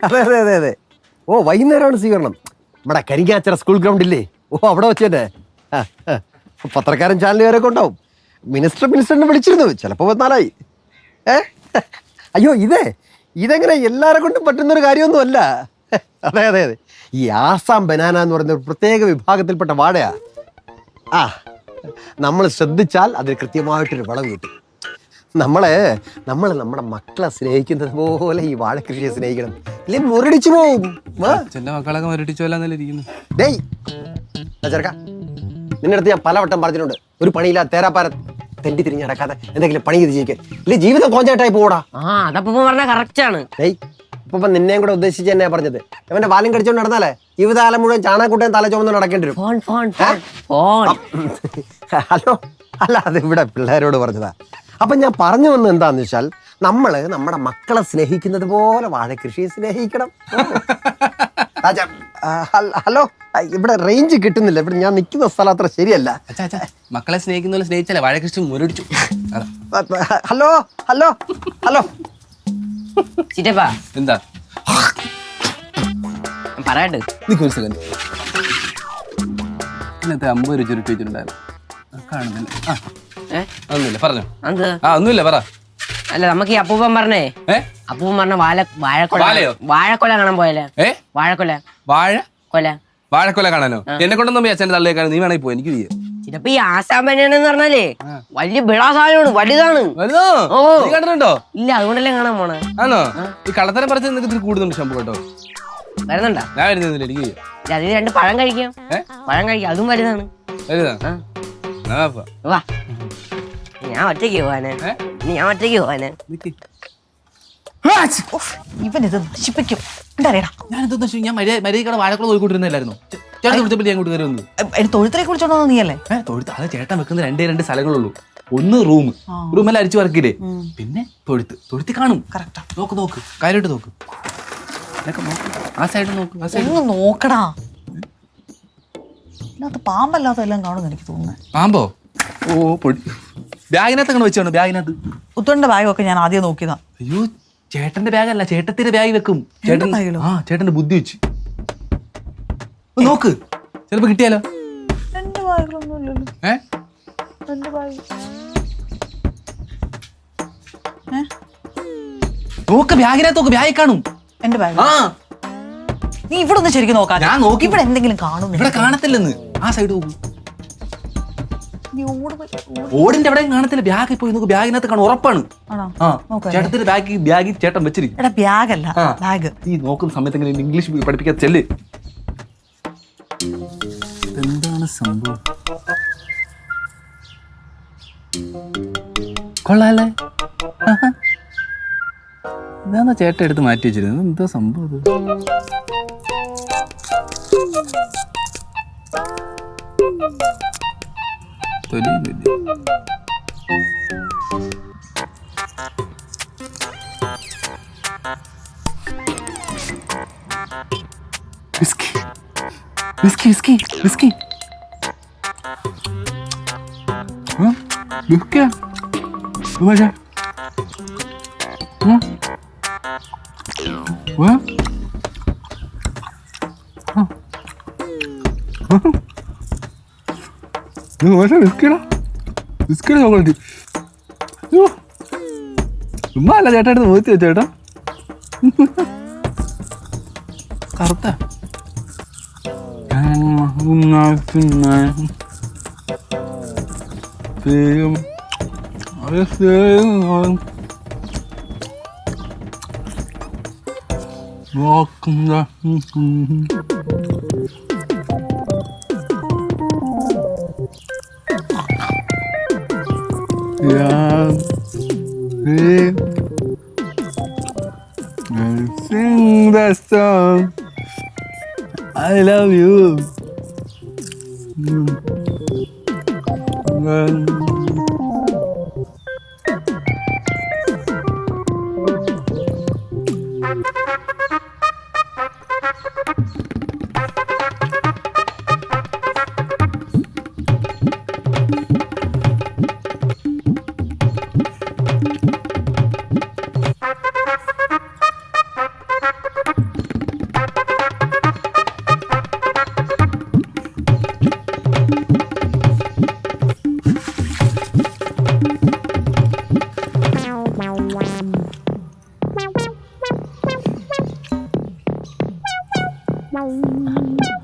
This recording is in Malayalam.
അതെ അതെ അതെ അതെ. ഓ വൈകുന്നേരമാണ് സ്വീകരണം. നമ്മുടെ കരിങ്കാച്ചറ സ്കൂൾ ഗ്രൗണ്ടില്ലേ ഓ അവിടെ വെച്ചേ പത്രക്കാരൻ വരെ കൊണ്ടാവും മിനിസ്റ്റർ മിനിസ്റ്ററിനെ വിളിച്ചിരുന്നു. ചിലപ്പോൾ വന്നാലായി ഏ? അയ്യോ ഇതേ. ഇതെങ്ങനെ എല്ലാരെ കൊണ്ടും പറ്റുന്നൊരു കാര്യമൊന്നുമല്ല. അതെ അതെ അതെ. ഈ ആസാം ബനാന എന്ന് പറയുന്ന ഒരു പ്രത്യേക വിഭാഗത്തിൽപ്പെട്ട വാഴയാ ആ നമ്മൾ ശ്രദ്ധിച്ചാൽ അതിന് കൃത്യമായിട്ടൊരു വിളവ് കിട്ടും. നമ്മളെ നമ്മൾ നമ്മുടെ മക്കളെ സ്നേഹിക്കുന്നത് പോലെ ഈ വാഴക്കൃഷിയെ സ്നേഹിക്കണം. ഇല്ലേ മുരടിച്ചു പോവും. അച്ഛന്റെ മക്കളൊക്കെ മരടിച്ചോല്ലാന്നല്ലേ ഇരിക്കുന്നു. ഡേയ്. ദാ ചെറുക്കാ. നിന്റെ അടുത്ത് ഞാൻ പലവട്ടം പറഞ്ഞിട്ടുണ്ട്. ഒരു പണിയില്ല തേരാപ്പാര തെണ്ടി തിരിഞ്ഞ് നടക്കാതെ എന്തെങ്കിലും പണി ചെയ്ത് ജീവിക്കാൻ. ഇല്ലേ ജീവിതം കോഞ്ചായിട്ടായി പോടാ ആ അതപ്പോ പറഞ്ഞ കറക്റ്റ് ആണ്. ഡേയ് ഇപ്പൊ നിന്നെയും കൂടെ ഉദ്ദേശിച്ച് തന്നെയാ പറഞ്ഞത്. അവന്റെ വാലും കടിച്ചോണ്ട് നടന്നാലേ ജീവിതകാലം മുഴുവൻ ചാണകൂട്ടയും തല ചുമന്ന് നടക്കേണ്ടി വരും. Phone phone phone. Phone hello. അല്ല അത് ഇവിടെ പിള്ളേരോട് പറഞ്ഞതാ. അപ്പൊ ഞാൻ പറഞ്ഞു വന്നത് എന്താന്ന് വെച്ചാൽ നമ്മൾ നമ്മുടെ മക്കളെ സ്നേഹിക്കുന്നത് പോലെ വാഴക്കൃഷിയെ സ്നേഹിക്കണം. ഹലോ ഇവിടെ റേഞ്ച് കിട്ടുന്നില്ല. ഇവിടെ ഞാൻ നിൽക്കുന്ന സ്ഥലം അത്ര ശരിയല്ല. മക്കളെ സ്നേഹിക്കുന്ന പോലെ സ്നേഹിച്ചാലേ വാഴകൃഷ്ണൻ മുരടിച്ചു. Hello hello hello. ചിറ്റപ്പാ. എന്താ? പറയണ്ട്. സെക്കൻഡ് ഇന്നത്തെ അമ്പത് രൂപ ചുരുട്ടി വെച്ചിട്ടുണ്ടായിരുന്നു കാണുന്നില്ല. ആ. ഒന്നുമില്ല പറഞ്ഞു. എന്ത്? ആ ഒന്നുമില്ല പറ. അല്ല നമുക്ക് ഈ അപ്പൂപ്പൻ പറഞ്ഞേ. ഏ? അപ്പൂപ്പൻ പറഞ്ഞ വാഴ വാഴക്കൊല വാഴയോ? വാഴക്കൊല കാണാൻ പോയല്ലേ ഏ? വാഴക്കൊല. വാഴ? കൊല. വാഴക്കൊല കാണാനോ? എന്നെ കൊണ്ടൊന്നും അച്ഛന്റെ തള്ളിയേക്കാണ് നീ വേണമെങ്കിൽ പോയി എനിക്ക് വയ്യ. ചിലപ്പോ ഈ ആസാം ബനിയൻ പറഞ്ഞാലേ വലിയ വിളാസാധനമാണ് വലുതാണ്. വലുതോ? ഓ. നീ കണ്ടിട്ടുണ്ടോ? ഇല്ല അതുകൊണ്ടല്ലേ കാണാൻ പോണേ. ആണോ? ഈ കള്ളത്തരം പറഞ്ഞ നിനക്ക് ഇത്തിരി കൂടുന്നുണ്ട് ശമ്പു കേട്ടോ. വരുന്നുണ്ടാ? ഞാൻ വരുന്നില്ല എനിക്ക് ഇല്ല, അതിൽ രണ്ട് പഴം കഴിക്കാം. ഏ? പഴം കഴിക്കാം അതും വലുതാണ്. വലുതാ? ആ, പോ. വാ. ഞാൻ ഒറ്റയ്ക്ക് പോവാന്. ഏ? ഇനി ഞാൻ ഒറ്റയ്ക്ക് പോവാന്. നിക്ക്. ഇവൻ ഇത് നശിപ്പിക്കും. എന്താ ഞാൻ എന്താ ഞാൻ മര്യാദ മര്യാദക്കാണ് വാഴക്കുളം പോയിക്കൊണ്ടിരുന്നില്ലായിരുന്നു ചേട്ടൻ വിളിച്ചപ്പോൾ ഞാൻ ഇങ്ങോട്ട് കയറി വന്നു തൊഴുത്തിനെ കുറിച്ചോണ്ടോ നീയല്ലേ? ഏഹ് തൊഴുത്ത് അത് ചേട്ടൻ വെക്കുന്ന രണ്ടേ രണ്ട് സ്ഥലങ്ങളുള്ളൂ. ഒന്ന് റൂം. റൂമെല്ലാം അരിച്ചു വർക്കില്ലേ പിന്നെ തൊഴുത്ത്. തൊഴുത്തി കാണും. കറക്റ്റാ നോക്ക് നോക്ക്. കാര്യമായിട്ട് നോക്ക്. ആ സൈഡ് നോക്ക് ആ സൈഡ് നോക്കടാ. ഇതിനകത്ത് പാമ്പല്ലാത്ത എല്ലാം കാണുമെന്ന് എനിക്ക് തോന്നുന്നത് പാമ്പോ? ഓ പൊടി. ബാഗിനകത്ത് അങ്ങനെ വെച്ചാണ് ബാഗിനകത്ത്. ഉത്തരന്റെ ബാഗൊക്കെ ഞാൻ ആദ്യം നോക്കിയതാ. അയ്യോ ചേട്ടന്റെ ബാഗല്ല ചേട്ടത്തിന്റെ ബാഗ് വെക്കും. ചേട്ടൻ? ആ ചേട്ടന്റെ ബുദ്ധി വെച്ച്. നോക്ക് ചിലപ്പോ കിട്ടിയാലോ? ഏ? ബാഗ്. നോക്ക് ബാഗിനകത്ത് നോക്ക് ബാഗ് കാണും. എന്റെ ബാഗ് ആ നീ ഇവിടെ ഒന്ന് ശരിക്കും നോക്കാം ഞാൻ നോക്കി. ഇവിടെ എന്തെങ്കിലും കാണും ഇവിടെ കാണത്തില്ലെന്ന്. ആ സൈഡ് നോക്കൂ. നീ ഓട് ഓടിന്റെ എവിടെയും കാണത്തില്ല. ബാഗ് പോയി നോക്ക്. ബാഗിനകത്ത് കാണും. ഉറപ്പാണ്. ചേട്ടത്തിന്റെ ബാഗ് ബാഗിൽ ചേട്ടൻ വെച്ചിരിക്കും. ബാഗല്ല. ബാഗ് ഈ നോക്കുന്ന സമയത്ത് എങ്ങനെ ഇംഗ്ലീഷ് പഠിപ്പിക്കാൻ ചെല്ല്. എന്താണ് സംഭവം? കൊള്ളാല്ലേ. ഇതാണോ ചേട്ടൻ എടുത്ത് മാറ്റി വെച്ചിരുന്നത്? എന്താ സംഭവം Whiskey. Whiskey, whiskey, whiskey. Hah? What? Hein Ouais ഇത് പക്ഷേ വിസ്കിടാ വിസ്കിട് ചോക്ലേറ്റ്. അയ്യോ ചുമ്മാ അല്ല ചേട്ടാ എടുത്ത് മുഖത്ത് വെച്ചോ ചേട്ടാ. കറുത്ത. love it and sing that song. I love you. Mm. Bye.